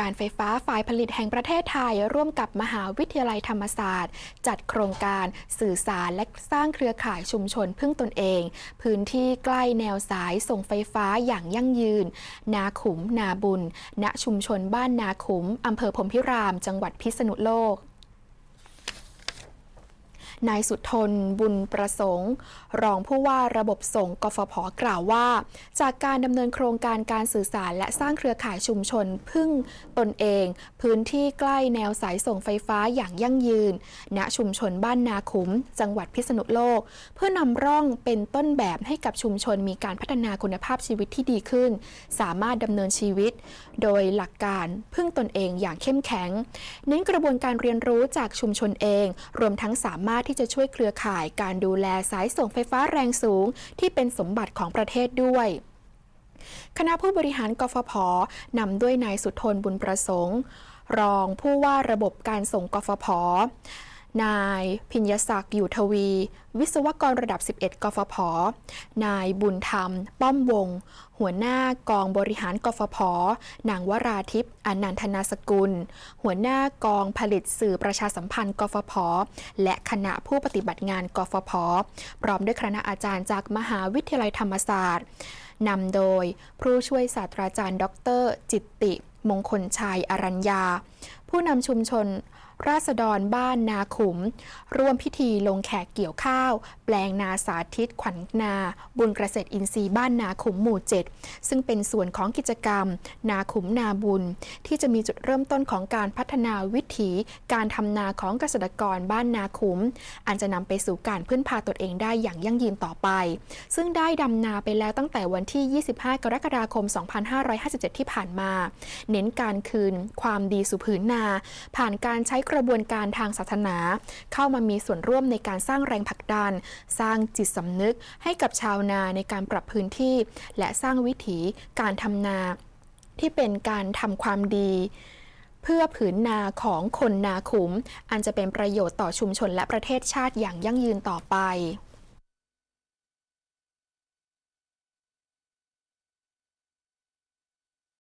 การไฟฟ้าฝ่ายผลิตแห่งประเทศไทย ร่วมกับมหาวิทยาลัยธรรมศาสตร์ จัดโครงการสื่อสารและสร้างเครือข่ายชุมชนพึ่งตนเอง พื้นที่ใกล้แนวสายส่งไฟฟ้าอย่างยั่งยืน นาขุม นาบุญ ณชุมชนบ้านนาขุมอำเภอพรมพิราม จังหวัดพิษณุโลก นายสุทนบุญประสงค์ รองผู้ว่าระบบส่งกฟผกล่าวว่า จากการดำเนินโครงการการสื่อสารและสร้างเครือข่ายชุมชนพึ่งตนเอง พื้นที่ใกล้แนวสายส่งไฟฟ้าอย่างยั่งยืน ณชุมชนบ้านนาขุม จังหวัดพิษณุโลก เพื่อนำร่องเป็นต้นแบบให้กับชุมชนมีการพัฒนาคุณภาพชีวิตที่ดีขึ้น สามารถดำเนินชีวิต โดยหลักการพึ่งตนเองอย่างเข้มแข็ง เน้นกระบวนการเรียนรู้จากชุมชนเอง รวมทั้งสามารถที่จะช่วยเครือข่ายการดูแลสายส่งไฟฟ้าแรงสูง ที่เป็นสมบัติของประเทศด้วยคณะผู้บริหารกฟผนำด้วยนายสุทนบุญประสงค์ รองผู้ว่าระบบการส่งกฟผ นายพิญญศักดิ์อยู่ทวี วิศวกรระดับ 11 กฟผ นายบุญธรรม ป้อมวง หัวหน้ากองบริหารกฟผ นางวราทิพย์อนันทนาสกุล หัวหน้ากองผลิตสื่อประชาสัมพันธ์กฟผ และคณะผู้ปฏิบัติงานกฟผ พร้อมด้วยคณะอาจารย์จากมหาวิทยาลัยธรรมศาสตร์ นำโดยผู้ช่วยศาสตราจารย์ ดร จิตติ มงคลชัย อรัญญา ผู้นำชุมชนราษฎรบ้านนาขุม ร่วมพิธีลงแขกเกี่ยวข้าวแปลงนาสาธิตขวัญนา บุญเกษตรอินทรีย์บ้านนาขุมหมู่ 7 ซึ่งเป็นส่วนของกิจกรรม นาขุมนาบุญ ที่จะมีจุดเริ่มต้นของการพัฒนาวิถีการทำนาของเกษตรกรบ้านนาขุม อันจะนำไปสู่การพึ่งพาตนเองได้อย่างยั่งยืนต่อไป ซึ่งได้ดำนาไปแล้วตั้งแต่วันที่ 25 กรกฎาคม 2557 ที่ผ่านมา เน้นการคืนความดีสู่ผืนนา ผ่านการใช้กระบวนการทางศาสนา เข้ามามีส่วนร่วมในการสร้างแรงผลักดันสร้างจิตสำนึกให้กับชาวนาในการปรับพื้นที่ และสร้างวิถีการทำนาที่เป็นการทำความดี เพื่อผืนนาของคนนาขุม อันจะเป็นประโยชน์ต่อชุมชนและประเทศชาติอย่างยั่งยืนต่อไป